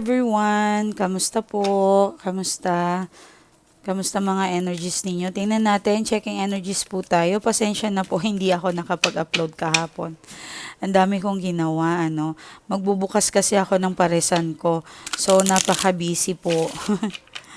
everyone! Kamusta po? Kamusta? Kamusta mga energies ninyo? Tingnan natin, checking energies po tayo. Pasensya na po, hindi ako nakapag-upload kahapon. Ang dami kong ginawa, ano. Magbubukas kasi ako ng paresan ko. So, napaka-busy po.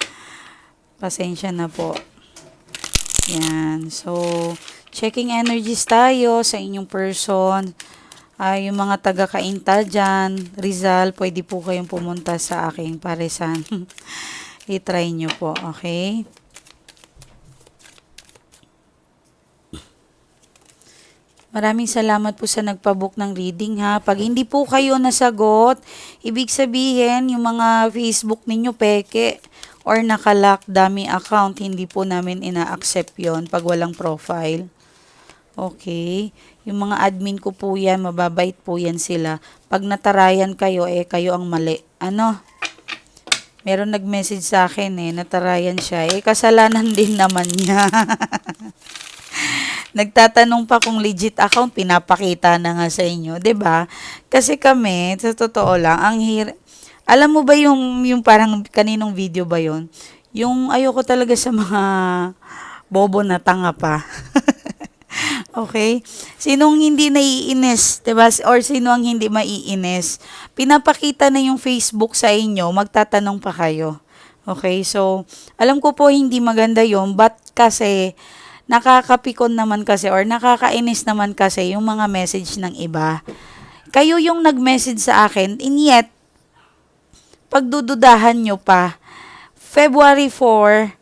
Pasensya na po. Yan. So, checking energies tayo sa inyong person. Ah, yung mga taga-kainta dyan, Rizal, pwede po kayong pumunta sa aking paresan. I-try nyo po, okay? Maraming salamat po sa nagpabook ng reading ha. Pag hindi po kayo nasagot, ibig sabihin yung mga Facebook ninyo peke or nakalock dummy account, hindi po namin ina-accept yon pag walang profile. Okay. Yung mga admin ko po yan, mababait po yan sila. Pag natarayan kayo, eh kayo ang mali. Ano? Meron nag-message sa akin eh, natarayan siya. Eh, kasalanan din naman niya. Nagtatanong pa kung legit account, pinapakita na nga sa inyo, 'di ba? Kasi kami, sa totoo lang, ang hir Alam mo ba yung yung parang kaninong video ba 'yon? Yung ayoko talaga sa mga bobo na tanga pa. okay? Sinong hindi naiinis, 'di ba? Or sino ang hindi maiinis? Pinapakita na yung Facebook sa inyo, magtatanong pa kayo. Okay? So, alam ko po hindi maganda 'yon, but kasi nakakapikon naman kasi or nakakainis naman kasi yung mga message ng iba. Kayo yung nag-message sa akin, and yet, pagdududahan nyo pa, February 4,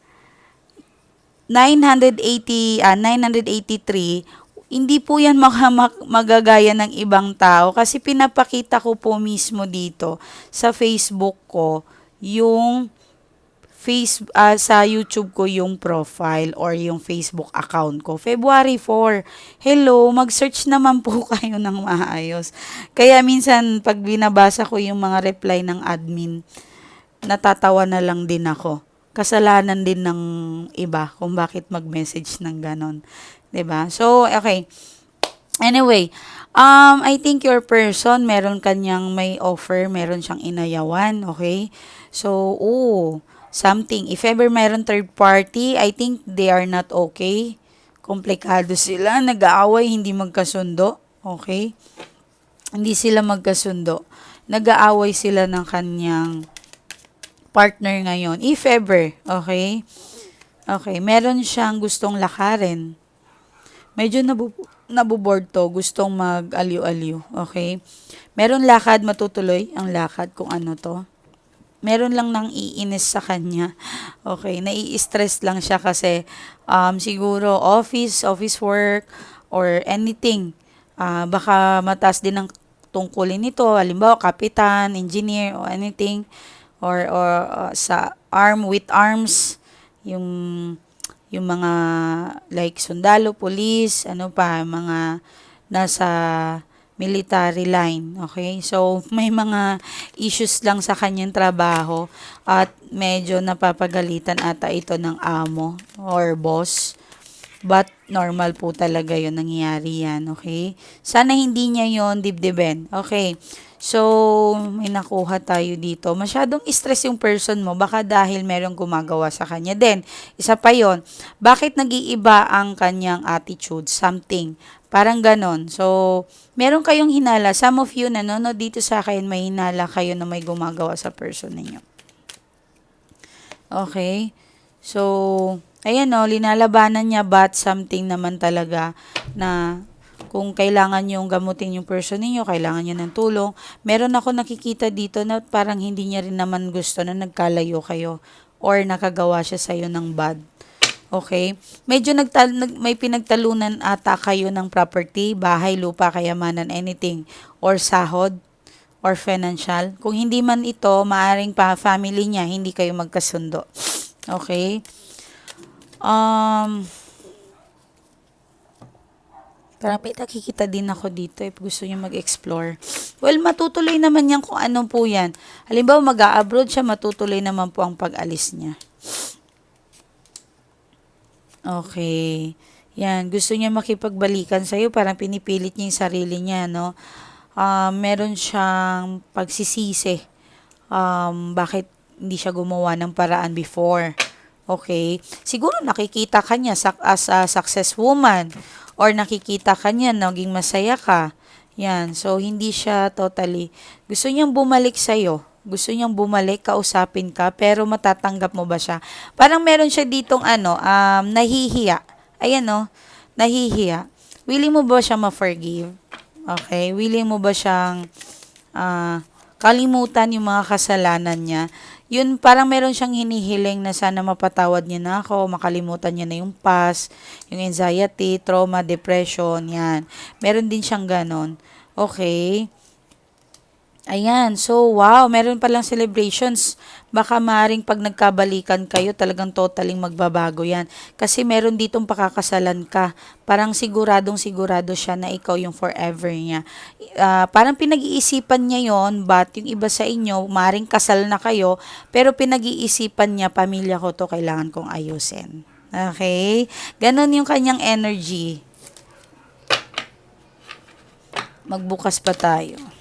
980, ah, 983, hindi po yan mag- magagaya ng ibang tao kasi pinapakita ko po mismo dito sa Facebook ko yung face ah, sa YouTube ko yung profile or yung Facebook account ko. February 4. Hello, mag-search naman po kayo ng maayos. Kaya minsan pag binabasa ko yung mga reply ng admin, natatawa na lang din ako. Kasalanan din ng iba kung bakit mag-message ng ganon. ba? So, okay. Anyway, um, I think your person, meron kanyang may offer, meron siyang inayawan, okay? So, oh, something. If ever mayroon third party, I think they are not okay. Komplikado sila, nag-aaway, hindi magkasundo. Okay? Hindi sila magkasundo. Nag-aaway sila ng kanyang partner ngayon. If ever, okay? Okay, meron siyang gustong lakarin. Medyo nabu nabuboard to, gustong mag-aliw-aliw, okay? Meron lakad, matutuloy ang lakad kung ano to meron lang nang iinis sa kanya. Okay, nai-stress lang siya kasi um, siguro office, office work, or anything. Uh, baka mataas din ang tungkulin nito. Halimbawa, kapitan, engineer, or anything. Or, or uh, sa arm with arms, yung yung mga like sundalo, police, ano pa, mga nasa military line. Okay? So, may mga issues lang sa kanyang trabaho at medyo napapagalitan ata ito ng amo or boss. But normal po talaga yon nangyayari yan. Okay? Sana hindi niya yon dibdiben. Okay? So, may nakuha tayo dito. Masyadong stress yung person mo, baka dahil merong gumagawa sa kanya. Then, isa pa yon bakit nag-iiba ang kanyang attitude? Something. Parang ganon. So, meron kayong hinala. Some of you nanonood dito sa akin, may hinala kayo na may gumagawa sa person ninyo. Okay? So, ayan o, linalabanan niya but something naman talaga na kung kailangan yung gamutin yung person ninyo, kailangan niya ng tulong. Meron ako nakikita dito na parang hindi niya rin naman gusto na nagkalayo kayo or nakagawa siya sa'yo ng bad. Okay? Medyo nagtal nag, may pinagtalunan ata kayo ng property, bahay, lupa, kayamanan, anything, or sahod, or financial. Kung hindi man ito, maaring pa family niya, hindi kayo magkasundo. Okay? Um, Parang may nakikita din ako dito if gusto niyo mag-explore. Well, matutuloy naman yan kung ano po yan. Halimbawa, mag-a-abroad siya, matutuloy naman po ang pag-alis niya. Okay. Yan, gusto niya makipagbalikan sa'yo, parang pinipilit niya yung sarili niya, no? Uh, meron siyang pagsisisi. um, bakit hindi siya gumawa ng paraan before. Okay? Siguro nakikita ka niya as a success woman or nakikita ka niya naging masaya ka. Yan. So, hindi siya totally. Gusto niyang bumalik sa'yo. Gusto niyang bumalik, kausapin ka, pero matatanggap mo ba siya? Parang meron siya ditong ano, um, nahihiya. Ayan no, nahihiya. Willing mo ba siya ma-forgive? Okay? Willing mo ba siyang ah, kalimutan yung mga kasalanan niya? Yun, parang meron siyang hinihiling na sana mapatawad niya na ako, makalimutan niya na yung past, yung anxiety, trauma, depression, yan. Meron din siyang ganon. Okay. Ayan, so wow, meron palang celebrations. Baka maring pag nagkabalikan kayo, talagang totaling magbabago yan. Kasi meron ditong pakakasalan ka. Parang siguradong sigurado siya na ikaw yung forever niya. Ah, parang pinag-iisipan niya yon but yung iba sa inyo, maring kasal na kayo, pero pinag-iisipan niya, pamilya ko to, kailangan kong ayusin. Okay? Ganon yung kanyang energy. Magbukas pa tayo.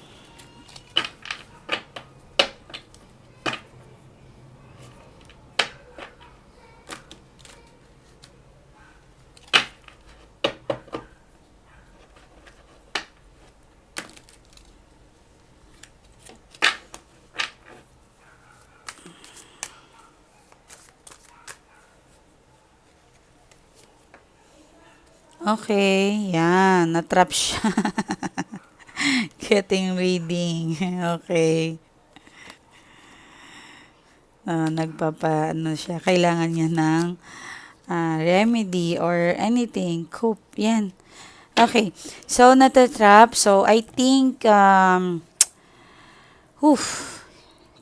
Okay, yan. Natrap siya. Getting reading. Okay. Ah, nagpapa, ano siya, kailangan niya ng ah, remedy or anything. Cope. Yan. Okay. So, natatrap. So, I think, um, oof,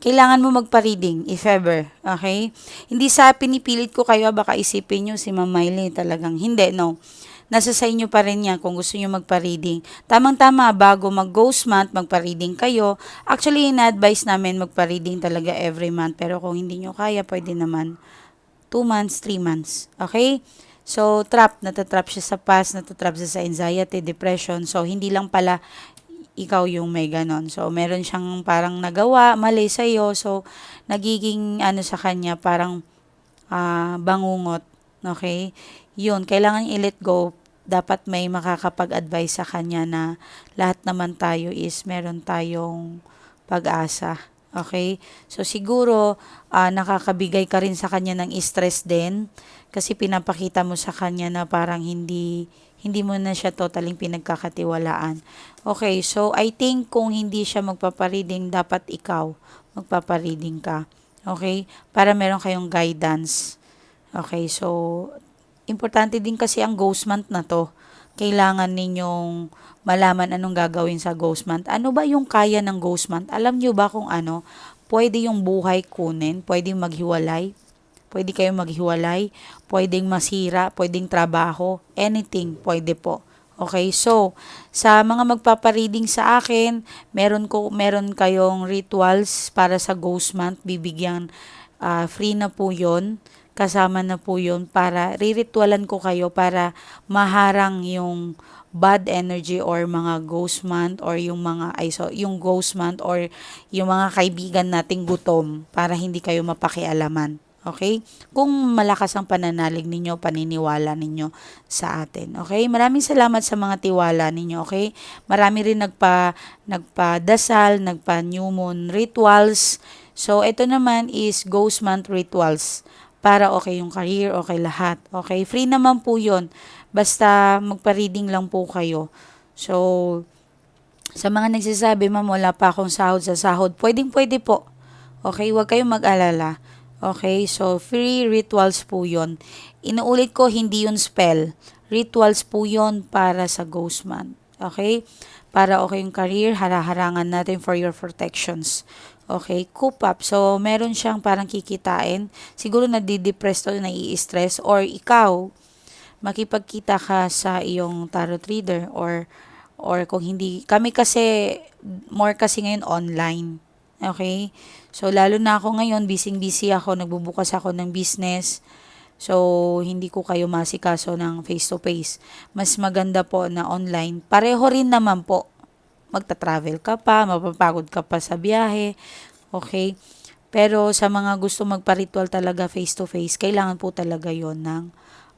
kailangan mo magpa-reading if ever. Okay? Hindi sa pinipilit ko kayo, baka isipin nyo si Ma'am talagang hindi, no. Nasa sa inyo pa rin yan kung gusto nyo magpa-reading. Tamang-tama, bago mag-ghost month, magpa-reading kayo. Actually, ina-advise namin magpa-reading talaga every month. Pero kung hindi nyo kaya, pwede naman 2 months, 3 months. Okay? So, trap, natatrap siya sa past, natatrap siya sa anxiety, depression. So, hindi lang pala ikaw yung may ganon. So, meron siyang parang nagawa, mali sa'yo. So, nagiging ano sa kanya, parang ah, bangungot. Okay? Yun, kailangan i-let go. Dapat may makakapag-advise sa kanya na lahat naman tayo is meron tayong pag-asa. Okay? So, siguro, ah, nakakabigay ka rin sa kanya ng stress din kasi pinapakita mo sa kanya na parang hindi hindi mo na siya totaling pinagkakatiwalaan. Okay, so I think kung hindi siya magpapareading, dapat ikaw magpapareading ka. Okay? Para meron kayong guidance. Okay, so importante din kasi ang ghost month na to. Kailangan ninyong malaman anong gagawin sa ghost month. Ano ba yung kaya ng ghost month? Alam nyo ba kung ano? Pwede yung buhay kunin, pwedeng maghiwalay, pwede kayong maghiwalay, pwedeng masira, pwedeng trabaho, anything, pwede po. Okay, so, sa mga magpapareading sa akin, meron ko meron kayong rituals para sa ghost month, bibigyan ah, free na po 'yon. Kasama na po 'yon para riritualan ko kayo para maharang yung bad energy or mga ghost month or yung mga ay so, yung ghost month or yung mga kaibigan nating gutom para hindi kayo mapakialaman. Okay? Kung malakas ang pananalig ninyo, paniniwala ninyo sa atin. Okay? Maraming salamat sa mga tiwala ninyo. Okay? Marami rin nagpa, nagpa-dasal, nagpa-new moon rituals. So, ito naman is ghost month rituals para okay yung career, okay lahat. Okay? Free naman po yon Basta magpa-reading lang po kayo. So, sa mga nagsasabi, ma'am, wala pa akong sahod sa sahod, pwedeng pwede po. Okay? Huwag kayong mag-alala. Okay, so free rituals po yon. Inuulit ko, hindi yun spell. Rituals po yon para sa ghost month. Okay? Para okay yung career, haraharangan natin for your protections. Okay, coop up. So, meron siyang parang kikitain. Siguro nadidepress o nai-stress or ikaw, makipagkita ka sa iyong tarot reader or or kung hindi, kami kasi, more kasi ngayon online. Okay? So, lalo na ako ngayon, busy-busy ako, nagbubukas ako ng business. So, hindi ko kayo masikaso ng face-to-face. Mas maganda po na online. Pareho rin naman po. Magta-travel ka pa, mapapagod ka pa sa biyahe. Okay? Pero sa mga gusto magpa-ritual talaga face to face, kailangan po talaga yon ng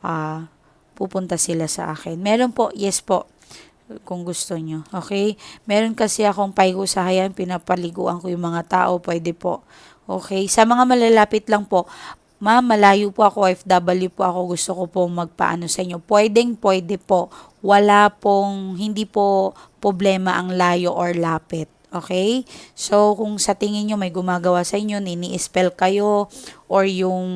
ah, pupunta sila sa akin. Meron po, yes po, kung gusto nyo. Okay? Meron kasi akong paigusahayan, pinapaliguan ko yung mga tao, pwede po. Okay? Sa mga malalapit lang po, ma'am, malayo po ako, FW po ako, gusto ko po magpaano sa inyo. Pwedeng, pwede po. Wala pong, hindi po problema ang layo or lapit. Okay? So, kung sa tingin nyo may gumagawa sa inyo, nini-spell kayo, or yung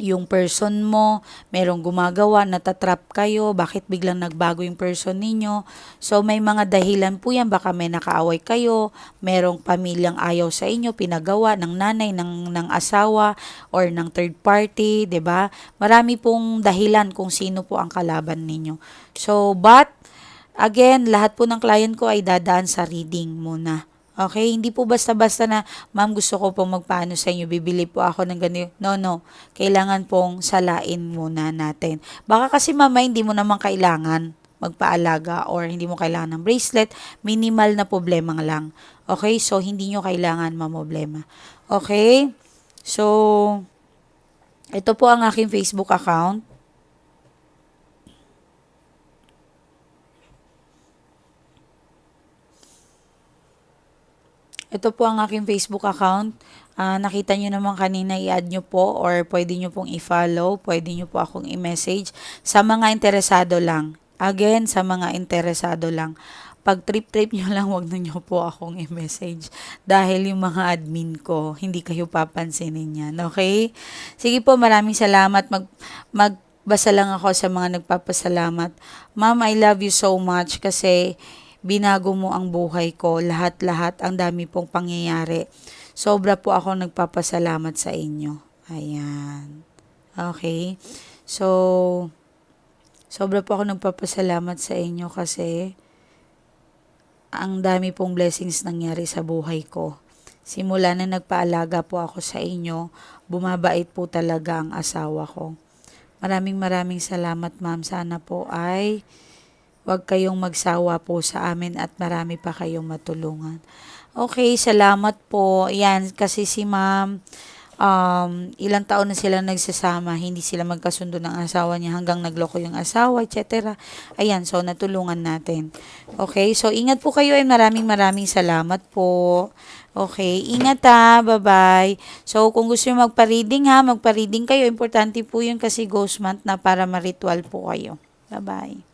yung person mo, merong gumagawa, natatrap kayo, bakit biglang nagbago yung person ninyo. So, may mga dahilan po yan, baka may nakaaway kayo, merong pamilyang ayaw sa inyo, pinagawa ng nanay, ng, ng asawa, or ng third party, ba Marami pong dahilan kung sino po ang kalaban ninyo. So, but, again, lahat po ng client ko ay dadaan sa reading muna. Okay, hindi po basta-basta na, ma'am gusto ko pong magpaano sa inyo, bibili po ako ng ganito. No, no. Kailangan pong salain muna natin. Baka kasi mama, hindi mo naman kailangan magpaalaga or hindi mo kailangan ng bracelet, minimal na problema lang. Okay, so hindi nyo kailangan mamoblema. Okay, so ito po ang aking Facebook account. Ito po ang aking Facebook account. Ah, nakita nyo naman kanina, i-add nyo po or pwede nyo pong i-follow, pwede nyo po akong i-message. Sa mga interesado lang. Again, sa mga interesado lang. Pag trip-trip nyo lang, wag na nyo po akong i-message. Dahil yung mga admin ko, hindi kayo papansinin yan. Okay? Sige po, maraming salamat. Mag, magbasa lang ako sa mga nagpapasalamat. Ma'am, I love you so much kasi binago mo ang buhay ko, lahat-lahat, ang dami pong pangyayari. Sobra po ako nagpapasalamat sa inyo. Ayan. Okay. So, sobra po ako nagpapasalamat sa inyo kasi ang dami pong blessings nangyari sa buhay ko. Simula na nagpaalaga po ako sa inyo, bumabait po talaga ang asawa ko. Maraming maraming salamat ma'am. Sana po ay Huwag kayong magsawa po sa amin at marami pa kayong matulungan. Okay, salamat po. Yan, kasi si ma'am, um, ilang taon na sila nagsasama, hindi sila magkasundo ng asawa niya hanggang nagloko yung asawa, etc. Ayan, so natulungan natin. Okay, so ingat po kayo and maraming maraming salamat po. Okay, ingat ha, bye-bye. So, kung gusto nyo magpa-reading ha, magpa-reading kayo. Importante po yun kasi ghost month na para ma-ritual po kayo. Bye-bye.